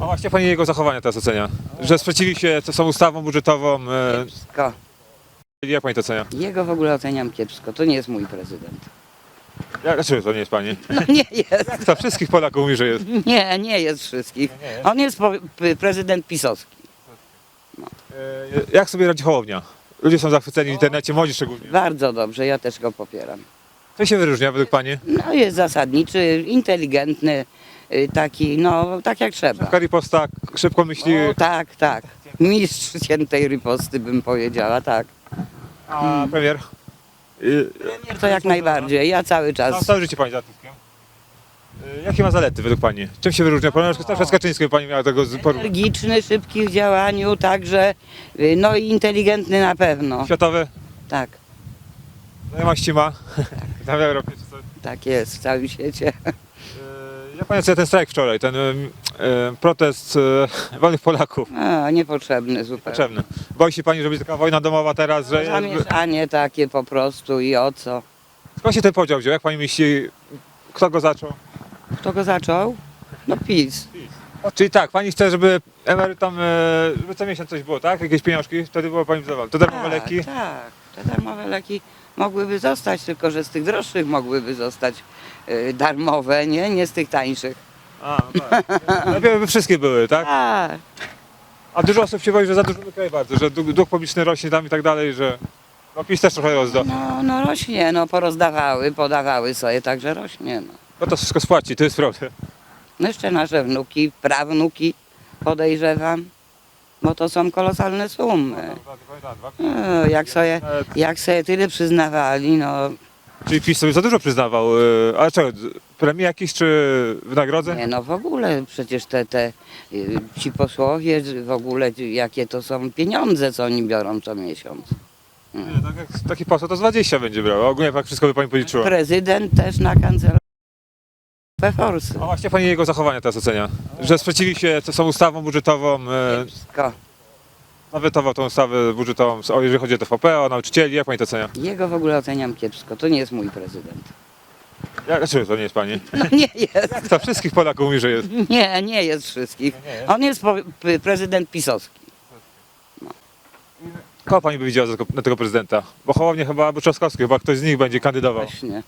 A właśnie pani jego zachowania teraz ocenia? Że sprzeciwi się tą ustawą budżetową. E, Kiepsko. jak pani to ocenia? Jego w ogóle oceniam kiepsko. To nie jest mój prezydent. Jak, dlaczego to nie jest pani? No nie jest. Jak to wszystkich Polaków mówi, że jest? Nie, nie jest wszystkich. On jest po- p- prezydent pisowski. E, jak sobie radzi Hołownia? Ludzie są zachwyceni w internecie, młodzi szczególnie. Bardzo dobrze, ja też go popieram. Co się wyróżnia według pani? No jest zasadniczy, inteligentny, y, taki, no tak jak trzeba. Szybka riposta, szybko myśli. O, tak, tak. Mistrz ciętej riposty bym powiedziała, tak. A premier? Y, To jak najbardziej, ja cały No, czas. całe życie pani za Tuskiem. Y, Jakie ma zalety według pani? Czym się wyróżnia? Ponieważ na przykład z Kaczyńskim pani miała tego z porównania. Energiczny, szybki w działaniu, także, y, no i inteligentny na pewno. Światowe? Tak, Znajomości ma? Tam w Europie czy coś? tak jest w całym świecie. E, Jak pani ocenia ten strajk wczoraj, ten e, protest e, wolnych Polaków? A, niepotrzebny zupełnie. Potrzebny. Boi się pani, że będzie taka wojna domowa teraz, że... Zamieszanie takie po prostu i o co? Skąd się ten podział wziął? Jak pani myśli, kto go zaczął? Kto go zaczął? No PiS. Czyli tak, pani chce, żeby emerytom, e, żeby co miesiąc coś było, tak? Jakieś pieniążki? Wtedy było pani zadowolona. To darmowe leki? Tak, te darmowe leki mogłyby zostać, tylko że z tych droższych mogłyby zostać y, darmowe, nie? Nie z tych tańszych. A, no tak. Lepiej by wszystkie były, tak? Tak. A dużo osób się boi, że za dużo wykraje bardzo, że dług, dług publiczny rośnie tam i tak dalej, że... No PiS też trochę rozdał. No, no rośnie, no porozdawały, podawały sobie, także rośnie. No. No to wszystko spłaci, to jest problem. no jeszcze nasze wnuki, prawnuki podejrzewam, bo to są kolosalne sumy. No, jak sobie, jak sobie tyle przyznawali, no Czyli PiS sobie za dużo przyznawał, y, ale czego, premii jakieś czy wynagrodzeń? nie no w ogóle przecież te, te y, ci posłowie w ogóle jakie to są pieniądze, co oni biorą co miesiąc. Nie, tak jak taki poseł to z 20 będzie brał, ogólnie jak wszystko by pani policzyła. Prezydent też na kancelarii forsy. A właśnie pani jego zachowania teraz ocenia? Że sprzeciwi się tą ustawą budżetową, y, Kiepsko. zawetował tą ustawę budżetową, o, jeżeli chodzi o TVP, o nauczycieli, jak pani to ocenia? Jego w ogóle oceniam kiepsko, to nie jest mój prezydent. Jak, dlaczego to nie jest pani? No nie jest. To wszystkich Polaków mówi, że jest? Nie, nie jest wszystkich. On jest po- p- prezydent pisowski. Kogo pani by widziała za na tego prezydenta? Bo Hołownie chyba, albo Trzaskowski, chyba ktoś z nich będzie kandydował. Właśnie.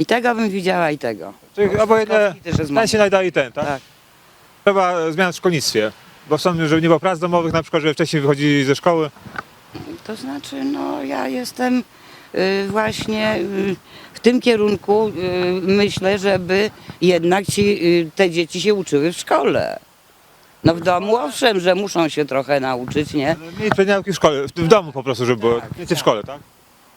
I tego bym widziała i tego. Czyli obojętnie, Trzaskowski też jest ten się najdaje i ten, tak? Tak. Trzeba zmian w szkolnictwie. Bo są, żeby nie było prac domowych, na przykład, że wcześniej wychodzili ze szkoły. To znaczy, no ja jestem y, właśnie y, w tym kierunku y, myślę, żeby jednak ci, y, te dzieci się uczyły w szkole. No w domu owszem, że muszą się trochę nauczyć, nie? Mniej pielęgniarki w szkole, w, w domu po prostu, żeby było. Tak, Więcej w szkole, tak?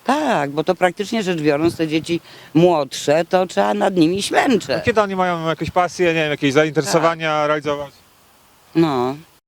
Tak, bo to praktycznie rzecz biorąc te dzieci młodsze, to trzeba nad nimi ślęczeć. Kiedy oni mają jakieś pasje, nie wiem, jakieś zainteresowania realizować? No,